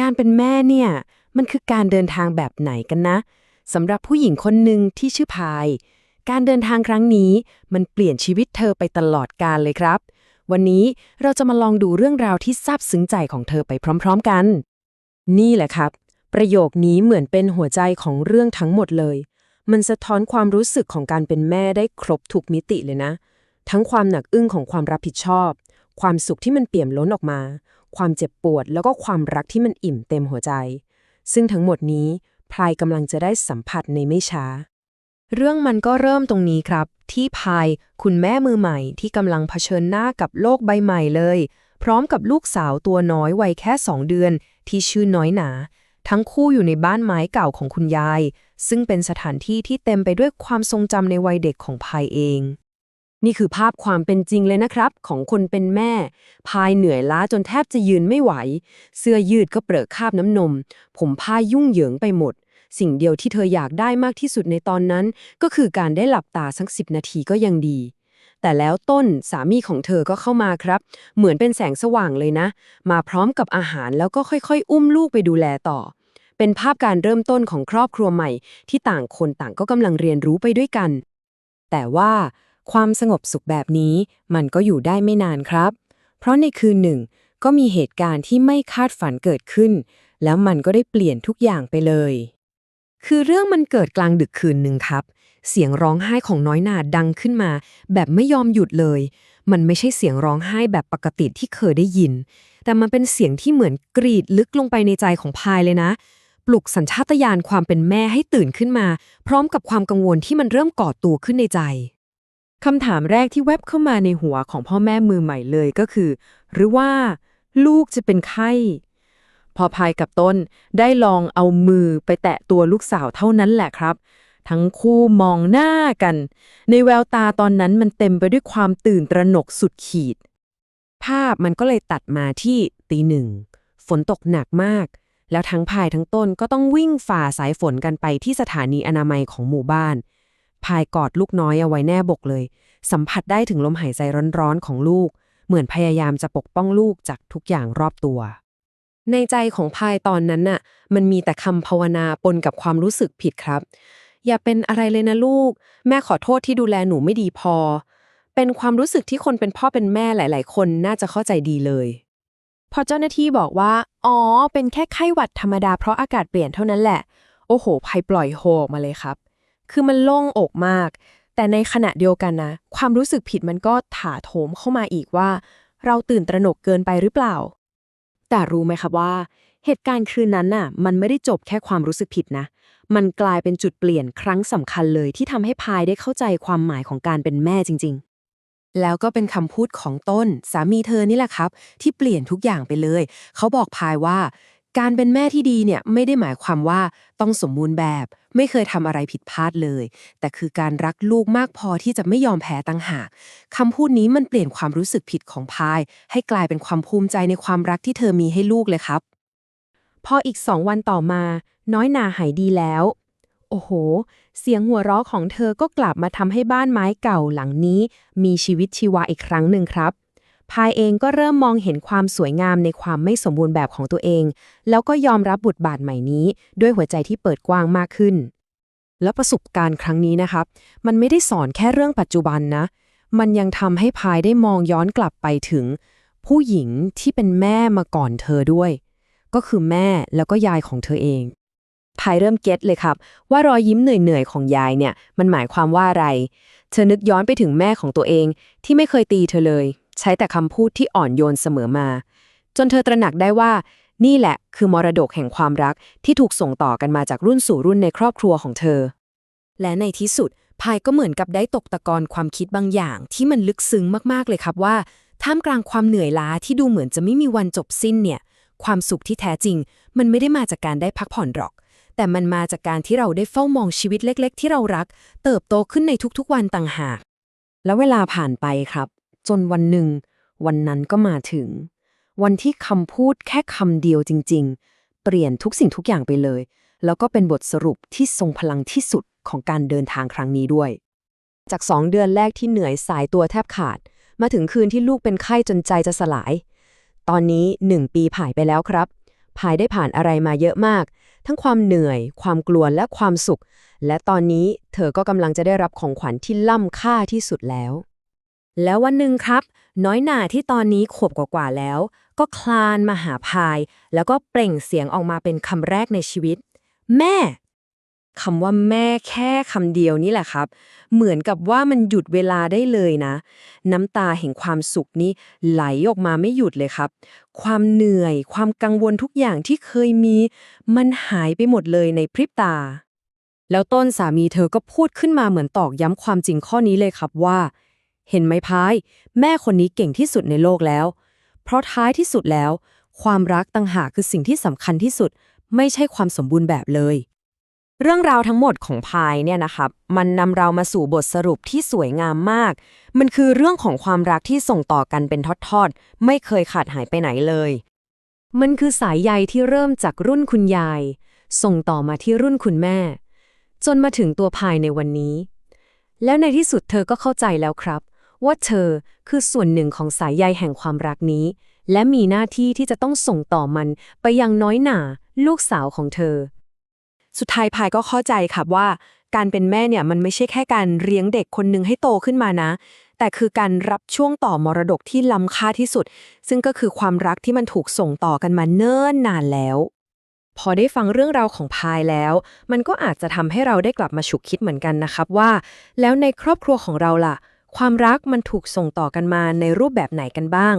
การเป็นแม่เนี่ย มันคือการเดินทางแบบไหนกันนะสำหรับผู้หญิงคนหนึ่งที่ชื่อพาย การเดินทางครั้งนี้มันเปลี่ยนชีวิตเธอไปตลอดกาลเลยครับ วันนี้เราจะมาลองดูเรื่องราวที่ซาบซึ้งใจของเธอไปพร้อม ๆกัน นี่แหละครับ ประโยคนี้เหมือนเป็นหัวใจของเรื่องทั้งหมดเลย มันสะท้อนความรู้สึกของการเป็นแม่ได้ครบทุกมิติเลยนะ ทั้งความหนักอึ้งของความรับผิดชอบ ความสุขที่มันเปี่ยมล้นออกมา ความเจ็บปวด แล้วก็ความรักที่มันอิ่มเต็มหัวใจ ซึ่งทั้งหมดนี้พลายกำลังจะได้สัมผัสในไม่ช้า เรื่องมันก็เริ่มตรงนี้ครับ ที่พายคุณแม่มือใหม่ที่กำลังเผชิญหน้ากับโลกใบใหม่เลย พร้อมกับลูกสาวตัวน้อยวัยแค่สองเดือน ที่ชื่อน้อยหนา ทั้งคู่อยู่ในบ้านไม้เก่าของคุณยาย ซึ่งเป็นสถานที่ที่เต็มไปด้วยความทรงจำในวัยเด็กของพายเอง นี่คือภาพความเป็นจริงเลยนะครับ ของคนเป็นแม่ พายเหนื่อยล้าจนแทบจะยืนไม่ไหว เสื้อยืดก็เปรอะคราบน้ำนม ผมผ้ายุ่งเหยิงไปหมด สิ่งเดียวที่เธออยากได้มากที่สุดในตอนนั้น ก็คือการได้หลับตาสักสิบนาทีก็ยังดี แต่แล้วต้นสามีของเธอก็เข้ามาครับ เหมือนเป็นแสงสว่างเลยนะ มาพร้อมกับอาหารแล้วก็ค่อยๆ อุ้มลูกไปดูแลต่อเป็นภาพการเริ่มต้นของครอบครัวใหม่ ที่ต่างคนต่างก็กำลังเรียนรู้ไปด้วยกัน แต่ว่า ความสงบสุขแบบนี้มันก็อยู่ได้ไม่นานครับ เพราะในคืนหนึ่ง ก็มีเหตุการณ์ที่ไม่คาดฝันเกิดขึ้น แล้วมันก็ได้เปลี่ยนทุกอย่างไปเลย คือเรื่องมันเกิดกลางดึกคืนหนึ่งครับ เสียงร้องไห้ของน้อยนาดังขึ้นมา แบบไม่ยอมหยุดเลย มันไม่ใช่เสียงร้องไห้แบบปกติที่เคยได้ยิน แต่มันเป็นเสียงที่เหมือนกรีดลึกลงไปในใจของพายเลยนะปลุกสัญชาตญาณความเป็นแม่ให้ตื่นขึ้นมา พร้อมกับความกังวลที่มันเริ่มก่อตัวขึ้นในใจ คำถามแรกที่แวบเข้ามาในหัวของพ่อแม่มือใหม่เลยก็คือ หรือว่า ลูกจะเป็นไข้ พอพายกับต้นได้ลองเอามือไปแตะตัวลูกสาวเท่านั้นแหละครับ ทั้งคู่มองหน้ากัน ในแววตาตอนนั้นมันเต็มไปด้วยความตื่นตระหนกสุดขีด ภาพมันก็เลยตัดมาที่ตีหนึ่ง ฝนตกหนักมาก แล้วทั้งพายทั้งต้นก็ต้องวิ่งฝ่าสายฝนกันไปที่สถานีอนามัยของหมู่บ้าน พายกอดลูกน้อยเอาไว้แน่บกเลย สัมผัสได้ถึงลมหายใจร้อนๆของลูก เหมือนพยายามจะปกป้องลูกจากทุกอย่างรอบตัว ในใจของพายตอนนั้นน่ะ มันมีแต่คำภาวนาปนกับความรู้สึกผิดครับ อย่าเป็นอะไรเลยนะลูก แม่ขอโทษที่ดูแลหนูไม่ดีพอ เป็นความรู้สึกที่คนเป็นพ่อเป็นแม่หลาย ๆ คนน่าจะเข้าใจดีเลยพอเจ้าหน้าที่บอกว่า อ๋อ เป็นแค่ไข้หวัดธรรมดาเพราะอากาศเปลี่ยนเท่านั้นแหละ โอ้โหภัยปล่อยโฮออกมาเลยครับ คือมันโล่งอกมาก แต่ในขณะเดียวกันนะ ความรู้สึกผิดมันก็ถาโถมเข้ามาอีกว่า เราตื่นตระหนกเกินไปหรือเปล่า แต่รู้ไหมครับว่า เหตุการณ์คืนนั้นน่ะ มันไม่ได้จบแค่ความรู้สึกผิดนะ มันกลายเป็นจุดเปลี่ยนครั้งสำคัญเลยที่ทำให้พายได้เข้าใจความหมายของการเป็นแม่จริง ๆแล้วก็เป็นคำพูดของต้น สามีเธอนี่แหละครับ ที่เปลี่ยนทุกอย่างไปเลย เขาบอกพายว่า การเป็นแม่ที่ดีเนี่ยไม่ได้หมายความว่าต้องสมบูรณ์แบบ ไม่เคยทำอะไรผิดพลาดเลย แต่คือการรักลูกมากพอที่จะไม่ยอมแพ้ตั้งหากคำพูดนี้มันเปลี่ยนความรู้สึกผิดของพาย ให้กลายเป็นความภูมิใจในความรักที่เธอมีให้ลูกเลยครับ พออีกสองวันต่อมา น้อยนาหายดีแล้ว โอ้โห เสียงหัวเราะของเธอก็กลับมาทำให้บ้านไม้เก่าหลังนี้ มีชีวิตชีวาอีกครั้งหนึ่งครับ พายเองก็เริ่มมองเห็นความสวยงามในความไม่สมบูรณ์แบบของตัวเอง แล้วก็ยอมรับบทบาทใหม่นี้ ด้วยหัวใจที่เปิดกว้างมากขึ้น และประสบการณ์ครั้งนี้นะครับ มันไม่ได้สอนแค่เรื่องปัจจุบันนะ มันยังทำให้พายได้มองย้อนกลับไปถึง ผู้หญิงที่เป็นแม่มาก่อนเธอด้วย ก็คือแม่แล้วก็ยายของเธอเองพายเริ่มเก็ตเลยครับ ว่ารอยยิ้มเหนื่อยๆ ของยายเนี่ย มันหมายความว่าอะไร เธอนึกย้อนไปถึงแม่ของตัวเองที่ไม่เคยตีเธอเลย ใช้แต่คำพูดที่อ่อนโยนเสมอมา จนเธอตระหนักได้ว่า นี่แหละคือมรดกแห่งความรักที่ถูกส่งต่อกันมาจากรุ่นสู่รุ่นในครอบครัวของเธอ และในที่สุดพายก็เหมือนกับได้ตกตะกอนความคิดบางอย่างที่มันลึกซึ้งมากๆเลยครับว่า ท่ามกลางความเหนื่อยล้าที่ดูเหมือนจะไม่มีวันจบสิ้นเนี่ย ความสุขที่แท้จริง มันไม่ได้มาจากการได้พักผ่อนหรอก แต่มันมาจากการที่เราได้เฝ้ามองชีวิตเล็ก ๆ ที่เรารัก เติบโตขึ้นในทุกๆวันต่างหาก แล้วเวลาผ่านไปครับ จนวันหนึ่ง วันนั้นก็มาถึง วันที่คำพูดแค่คำเดียวจริง ๆ เปลี่ยนทุกสิ่งทุกอย่างไปเลย แล้วก็เป็นบทสรุปที่ทรงพลังที่สุดของการเดินทางครั้งนี้ด้วย จากสองเดือนแรกที่เหนื่อยสายตัวแทบขาด มาถึงคืนที่ลูกเป็นไข้จนใจจะสลาย ตอนนี้หนึ่งปีผ่านไปแล้วครับพายได้ผ่านอะไรมาเยอะมาก ทั้งความเหนื่อย ความกลัวและความสุข และตอนนี้เธอก็กำลังจะได้รับของขวัญที่ล้ำค่าที่สุดแล้ว แล้ววันหนึ่งครับ น้อยหน่าที่ตอนนี้ขวบกว่าๆแล้ว ก็คลานมาหาพาย แล้วก็เปล่งเสียงออกมาเป็นคำแรกในชีวิต แม่คำว่าแม่แค่คำเดียวนี่แหละครับ เหมือนกับว่ามันหยุดเวลาได้เลยนะ น้ำตาแห่งความสุขนี้ไหลออกมาไม่หยุดเลยครับ ความเหนื่อย ความกังวลทุกอย่างที่เคยมี มันหายไปหมดเลยในพริบตา แล้วต้นสามีเธอก็พูดขึ้นมาเหมือนตอกย้ำความจริงข้อนี้เลยครับว่า เห็นไหมพาย แม่คนนี้เก่งที่สุดในโลกแล้ว เพราะท้ายที่สุดแล้ว ความรักต่างหากคือสิ่งที่สำคัญที่สุด ไม่ใช่ความสมบูรณ์แบบเลย เรื่องราวทั้งหมดของพายเนี่ยนะครับ มันนำเรามาสู่บทสรุปที่สวยงามมาก มันคือเรื่องของความรักที่ส่งต่อกันเป็นทอดๆ ไม่เคยขาดหายไปไหนเลย มันคือสายใยที่เริ่มจากรุ่นคุณยาย ส่งต่อมาที่รุ่นคุณแม่ จนมาถึงตัวพายในวันนี้ แล้วในที่สุดเธอก็เข้าใจแล้วครับ ว่าเธอคือส่วนหนึ่งของสายใยแห่งความรักนี้ และมีหน้าที่ที่จะต้องส่งต่อมันไปยังน้อยหน่าลูกสาวของเธอ สุดท้ายพายก็เข้าใจครับว่า การเป็นแม่เนี่ยมันไม่ใช่แค่การเลี้ยงเด็กคนหนึ่งให้โตขึ้นมานะ แต่คือการรับช่วงต่อมรดกที่ล้ำค่าที่สุด ซึ่งก็คือความรักที่มันถูกส่งต่อกันมาเนิ่นนานแล้วพอได้ฟังเรื่องราวของพายแล้ว มันก็อาจจะทำให้เราได้กลับมาฉุกคิดเหมือนกันนะครับว่า แล้วในครอบครัวของเราล่ะ ความรักมันถูกส่งต่อกันมาในรูปแบบไหนกันบ้าง